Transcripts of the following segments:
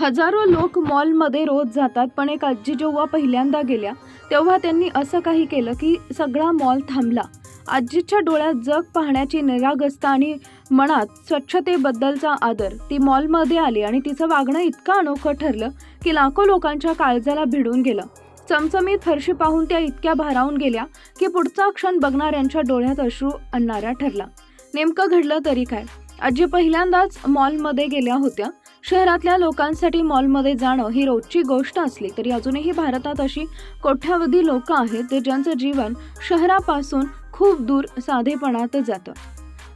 हजारो लोक मॉलमध्ये रोज जातात पण एक आजी जेव्हा पहिल्यांदा गेल्या तेव्हा त्यांनी असं काही केलं की सगळा मॉल थांबला. आजीच्या डोळ्यात जग पाहण्याची निरागसता आणि मनात स्वच्छतेबद्दलचा आदर. ती मॉलमध्ये आली आणि तिचं वागणं इतकं अनोखं ठरलं की लाखो लोकांच्या काळजाला भिडून गेलं. चमचमीत फरशी पाहून त्या इतक्या भारावून गेल्या की पुढचा क्षण बघणाऱ्यांच्या डोळ्यात अश्रू आणणारा ठरला. नेमकं घडलं तरी काय? आजी पहिल्यांदाच मॉलमध्ये गेल्या होत्या. शहरातल्या लोकांसाठी मॉलमध्ये जाणं ही रोजची गोष्ट असली तरी अजूनही भारतात अशी कोट्यावधी लोक आहेत ते ज्यांचं जीवन शहरापासून खूप दूर साधेपणात जातं.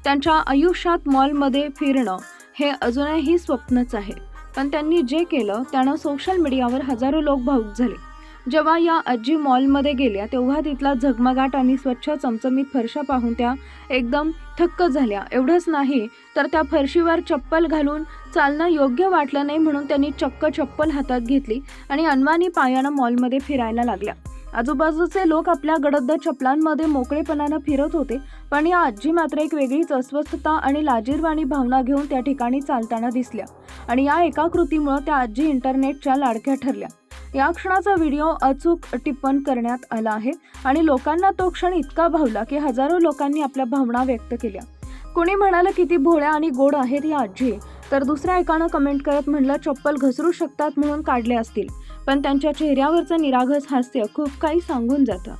त्यांच्या आयुष्यात मॉलमध्ये फिरणं हे अजूनही स्वप्नच आहे. पण त्यांनी जे केलं त्यानं सोशल मीडियावर हजारो लोक भाऊक झाले. जेव्हा या आजी मॉलमध्ये गेल्या तेव्हा तिथला झगमगाट आणि स्वच्छ चमचमीत फरशा पाहून त्या एकदम थक्क झाल्या. एवढंच नाही तर त्या फरशीवर चप्पल घालून चालणं योग्य वाटलं नाही म्हणून त्यांनी चक्क चप्पल हातात घेतली आणि अनवानी पायानं मॉलमध्ये फिरायला लागल्या. आजूबाजूचे लोक आपल्या गडद चपलांमध्ये मोकळेपणानं फिरत होते पण या आजी मात्र एक वेगळीच अस्वस्थता आणि लाजीरवाणी भावना घेऊन त्या ठिकाणी चालताना दिसल्या आणि या एका कृतीमुळं त्या आजी इंटरनेटच्या लाडक्या ठरल्या. या क्षणाचा व्हिडिओ अचूक टिप्पण करण्यात आला आहे आणि लोकांना तो क्षण इतका भावला की हजारो लोकांनी आपल्या भावना व्यक्त केल्या. कोणी म्हणालं किती भोळ्या आणि गोड आहेत या आजी तर दुसऱ्या एकानं कमेंट करत म्हणलं चप्पल घसरू शकतात म्हणून काढले असतील पण त्यांच्या चेहऱ्यावरचं निरागस हास्य खूप काही सांगून जातं.